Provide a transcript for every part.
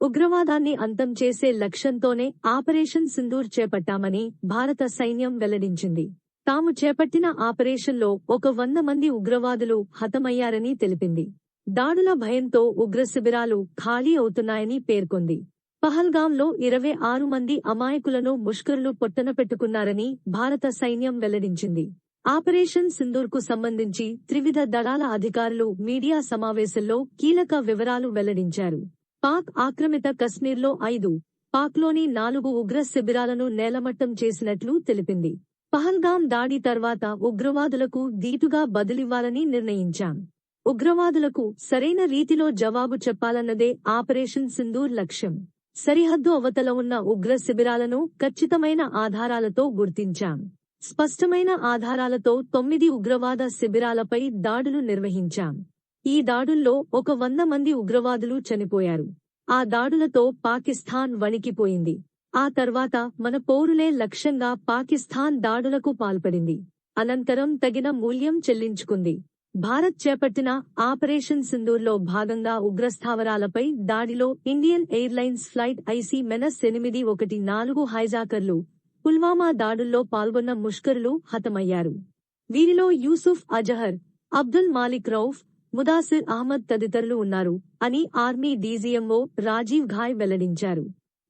ఉగ్రవాదాన్ని అంతం చేసే లక్ష్యంతోనే ఆపరేషన్ సింధూర్ చేపట్టామని భారత సైన్యం వెల్లడించింది. తాము చేపట్టిన ఆపరేషన్లో ఒక వంద మంది ఉగ్రవాదులు హతమయ్యారని తెలిపింది. దాడుల భయంతో ఉగ్ర శిబిరాలు ఖాళీ అవుతున్నాయని పేర్కొంది. పహల్గాంలో ఇరవై ఆరు మంది అమాయకులను ముష్కరులు పొట్టన పెట్టుకున్నారని భారత సైన్యం వెల్లడించింది. ఆపరేషన్ సింధూర్కు సంబంధించి త్రివిధ దళాల అధికారులు మీడియా సమావేశంలో కీలక వివరాలు వెల్లడించారు. పాక్ ఆక్రమిత కశ్మీర్లో ఐదు పాక్లోని నాలుగు ఉగ్ర శిబిరాలను నేలమట్టం చేసినట్లు తెలిపింది. పహల్గాం దాడి తర్వాత ఉగ్రవాదులకు దీటుగా బదిలివ్వాలని నిర్ణయించాం. ఉగ్రవాదులకు సరైన రీతిలో జవాబు చెప్పాలన్నదే ఆపరేషన్ సింధూర్ లక్ష్యం. సరిహద్దు అవతల ఉన్న ఉగ్ర శిబిరాలను ఖచ్చితమైన ఆధారాలతో గుర్తించాం. స్పష్టమైన ఆధారాలతో తొమ్మిది ఉగ్రవాద శిబిరాలపై దాడులు నిర్వహించాం. ఈ దాడుల్లో ఒక వంద మంది ఉగ్రవాదులు చనిపోయారు. ఆ దాడులతో పాకిస్తాన్ వణికిపోయింది. ఆ తర్వాత మన పౌరులే లక్ష్యంగా పాకిస్తాన్ దాడులకు పాల్పడింది. అనంతరం తగిన మూల్యం చెల్లించుకుంది. భారత్ చేపట్టిన ఆపరేషన్ సింధూర్లో భాగంగా ఉగ్రస్థావరాలపై దాడిలో Indian Airlines flight IC minus ఎనిమిది ఒకటి నాలుగు హైజాకర్లు పుల్వామా దాడుల్లో పాల్గొన్న ముష్కరులు హతమయ్యారు. వీరిలో యూసుఫ్ అజహర్ అబ్దుల్ మాలిక్ రౌఫ్ ముదాసిర్ అహ్మద్ తదితరులు ఉన్నారు అని ఆర్మీ డీజీఎంఓ రాజీవ్ ఘాయ్ వెల్లడించారు.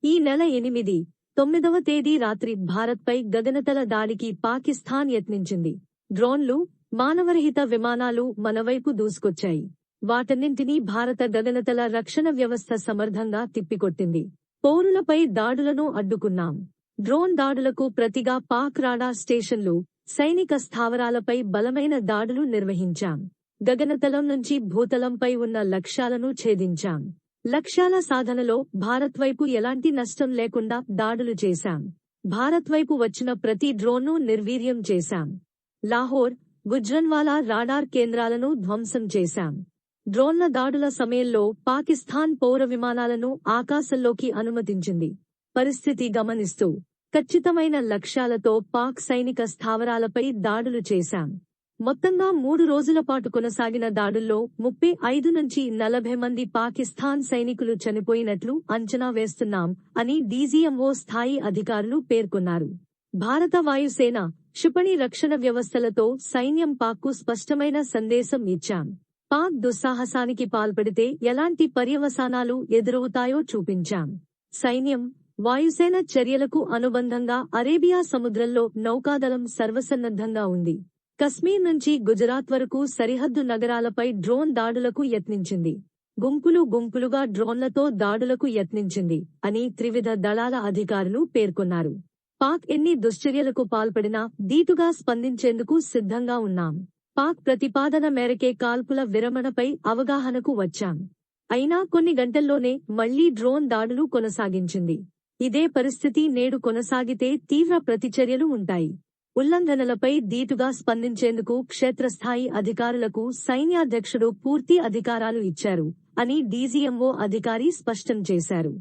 ఈ నెల ఎనిమిది తొమ్మిదవ తేదీ రాత్రి భారత్పై గగనతల దాడికి పాకిస్తాన్ యత్నించింది. డ్రోన్లు మానవరహిత విమానాలు మనవైపు దూసుకొచ్చాయి. వాటన్నింటినీ భారత గగనతల రక్షణ వ్యవస్థ సమర్థంగా తిప్పికొట్టింది. పౌరులపై దాడులను అడ్డుకున్నాం. డ్రోన్ దాడులకు ప్రతిగా పాక్ రాడార్ స్టేషన్లు సైనిక స్థావరాలపై బలమైన దాడులు నిర్వహించాం. గగనతలం నుంచి భూతలంపై ఉన్న లక్ష్యాలను ఛేదించాం. లక్ష్యాల సాధనలో భారత్ వైపు ఎలాంటి నష్టం లేకుండా దాడులు చేశాం. భారత్ వైపు వచ్చిన ప్రతి డ్రోన్ను నిర్వీర్యం చేశాం. లాహోర్ గుజ్రన్వాలా రాడార్ కేంద్రాలను ధ్వంసం చేశాం. డ్రోన్ల దాడుల సమయంలో పాకిస్తాన్ పౌర విమానాలను ఆకాశంలోకి అనుమతించింది. పరిస్థితి గమనిస్తూ ఖచ్చితమైన లక్ష్యాలతో పాక్ సైనిక స్థావరాలపై దాడులు చేశాం. మొత్తంగా మూడు రోజుల పాటు కొనసాగిన దాడుల్లో ముప్పై ఐదు నుంచి నలభై మంది పాకిస్తాన్ సైనికులు చనిపోయినట్లు అంచనా వేస్తున్నాం అని డీజీఎంఓ స్థాయి అధికారులు పేర్కొన్నారు. భారత వాయుసేన క్షిపణి రక్షణ వ్యవస్థలతో సైన్యం పాక్కు స్పష్టమైన సందేశం ఇచ్చాం. పాక్ దుస్సాహసానికి పాల్పడితే ఎలాంటి పర్యవసానాలు ఎదురవుతాయో చూపించాం. సైన్యం వాయుసేన చర్యలకు అనుబంధంగా అరేబియా సముద్రంలో నౌకాదళం సర్వసన్నద్ధంగా ఉంది. కశ్మీర్ నుంచి గుజరాత్ వరకు సరిహద్దు నగరాలపై డ్రోన్ దాడులకు యత్నించింది. గుంపులు గుంపులుగా డ్రోన్లతో దాడులకు యత్నించింది అని త్రివిధ దళాల అధికారులు పేర్కొన్నారు. పాక్ ఎన్ని దుశ్చర్యలకు పాల్పడినా దీటుగా స్పందించేందుకు సిద్ధంగా ఉన్నాం. పాక్ ప్రతిపాదన మేరకే కాల్పుల విరమణపై అవగాహనకు వచ్చాం. అయినా కొన్ని గంటల్లోనే మళ్ళీ డ్రోన్ దాడులు కొనసాగించింది. ఇదే పరిస్థితి నేడు కొనసాగితే తీవ్ర ప్రతిచర్యలు ఉంటాయి. ఉల్లంఘనలపై దీటుగా స్పందించేందుకు క్షేత్రస్థాయి అధికారులకు సైన్యాధ్యక్షుడు పూర్తి అధికారాలు ఇచ్చారు అని డీజీఎంఓ అధికారి స్పష్టం చేశారు.